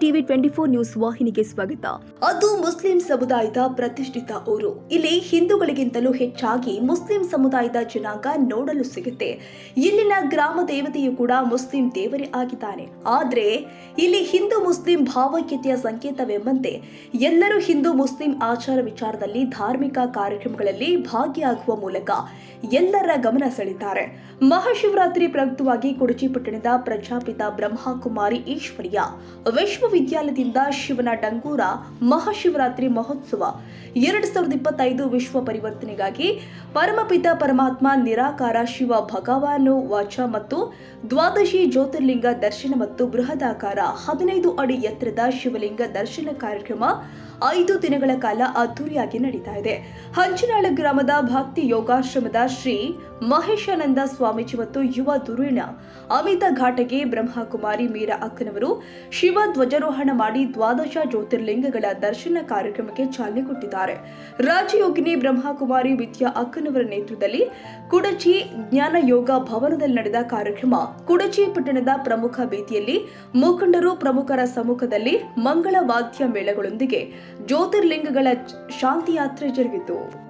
TV twenty four news ವಾಹಿನಿಗೆ ಸ್ವಾಗತ. ಅದು ಮುಸ್ಲಿಂ ಸಮುದಾಯದ ಪ್ರತಿಷ್ಠಿತ ಊರು. ಇಲ್ಲಿ ಹಿಂದೂಗಳಿಗಿಂತಲೂ ಹೆಚ್ಚಾಗಿ ಮುಸ್ಲಿಂ ಸಮುದಾಯದ ಜನಾಂಗ ನೋಡಲು ಸಿಗುತ್ತೆ. ಇಲ್ಲಿನ ಗ್ರಾಮ ದೇವತೆಯು ಕೂಡ ಮುಸ್ಲಿಂ ದೇವರೇ ಆಗಿದ್ದಾನೆ. ಆದ್ರೆ, ಇಲ್ಲಿ ಹಿಂದೂ ಮುಸ್ಲಿಂ ಭಾವೈಕ್ಯತೆಯ ಸಂಕೇತವೆಂಬಂತೆ ಎಲ್ಲರೂ ಹಿಂದೂ ಮುಸ್ಲಿಂ ಆಚಾರ ವಿಚಾರದಲ್ಲಿ ಧಾರ್ಮಿಕ ಕಾರ್ಯಕ್ರಮಗಳಲ್ಲಿ ಭಾಗಿಯಾಗುವ ಮೂಲಕ ಎಲ್ಲರ ಗಮನ ಸೆಳೆತಾರೆ ಮಹಾಶಿವರಾತ್ರಿ ಪ್ರಯುಕ್ತವಾಗಿ ಕೊಡಚಿ ಪಟ್ಟಣದ ಪ್ರಜಾಪಿತ ಬ್ರಹ್ಮಕುಮಾರಿ ಈಶ್ವರಿಯ ವಿಶ್ವವಿದ್ಯಾಲಯದಿಂದ ಶಿವನ ಡಂಗೂರ ಮಹಾಶಿವರಾತ್ರಿ ಮಹೋತ್ಸವ. ಎರಡು ಸಾವಿರದ ಇಪ್ಪತ್ತೈದು ವಿಶ್ವ ಪರಿವರ್ತನೆಗಾಗಿ ಪರಮಪಿತ ಪರಮಾತ್ಮ ನಿರಾಕಾರ ಶಿವ ಭಗವಾನು ವಾಚ ಮತ್ತು ದ್ವಾದಶಿ ಜ್ಯೋತಿರ್ಲಿಂಗ ದರ್ಶನ ಮತ್ತು ಬೃಹದಾಕಾರ ಹದಿನೈದು ಅಡಿ ಎತ್ತರದ ಶಿವಲಿಂಗ ದರ್ಶನ ಕಾರ್ಯಕ್ರಮ ಐದು ದಿನಗಳ ಕಾಲ ಅದ್ದೂರಿಯಾಗಿ ನಡೀತಾ ಇದೆ. ಹಂಚಿನಾಳ ಗ್ರಾಮದ ಭಕ್ತಿ ಯೋಗಾಶ್ರಮದ ಶ್ರೀ ಮಹೇಶಾನಂದ ಸ್ವಾಮೀಜಿ ಮತ್ತು ಯುವ ಧುರೀಣ ಅಮಿತ ಘಾಟಗೆ ಬ್ರಹ್ಮಕುಮಾರಿ ಮೀರಾ ಅಕ್ಕನವರು ಶಿವ ಧ್ವಜಾರೋಹಣ ಮಾಡಿ ದ್ವಾದಶ ಜ್ಯೋತಿರ್ಲಿಂಗಗಳ ದರ್ಶನ ಕಾರ್ಯಕ್ರಮಕ್ಕೆ ಚಾಲನೆ ಕೊಟ್ಟಿದ್ದಾರೆ. ರಾಜಯೋಗಿನಿ ಬ್ರಹ್ಮಕುಮಾರಿ ವಿದ್ಯಾ ಅಕ್ಕನವರ ನೇತೃತ್ವದಲ್ಲಿ ಕುಡಚಿ ಜ್ಞಾನ ಯೋಗ ಭವನದಲ್ಲಿ ನಡೆದ ಕಾರ್ಯಕ್ರಮ ಕುಡಚಿ ಪಟ್ಟಣದ ಪ್ರಮುಖ ಬೀದಿಯಲ್ಲಿ ಮುಖಂಡರು ಪ್ರಮುಖರ ಸಮ್ಮುಖದಲ್ಲಿ ಮಂಗಳ ವಾದ್ಯ ಮೇಳಗಳೊಂದಿಗೆ ಜ್ಯೋತಿರ್ಲಿಂಗಗಳ ಶಾಂತಿಯಾತ್ರೆ ಜರುಗಿತು.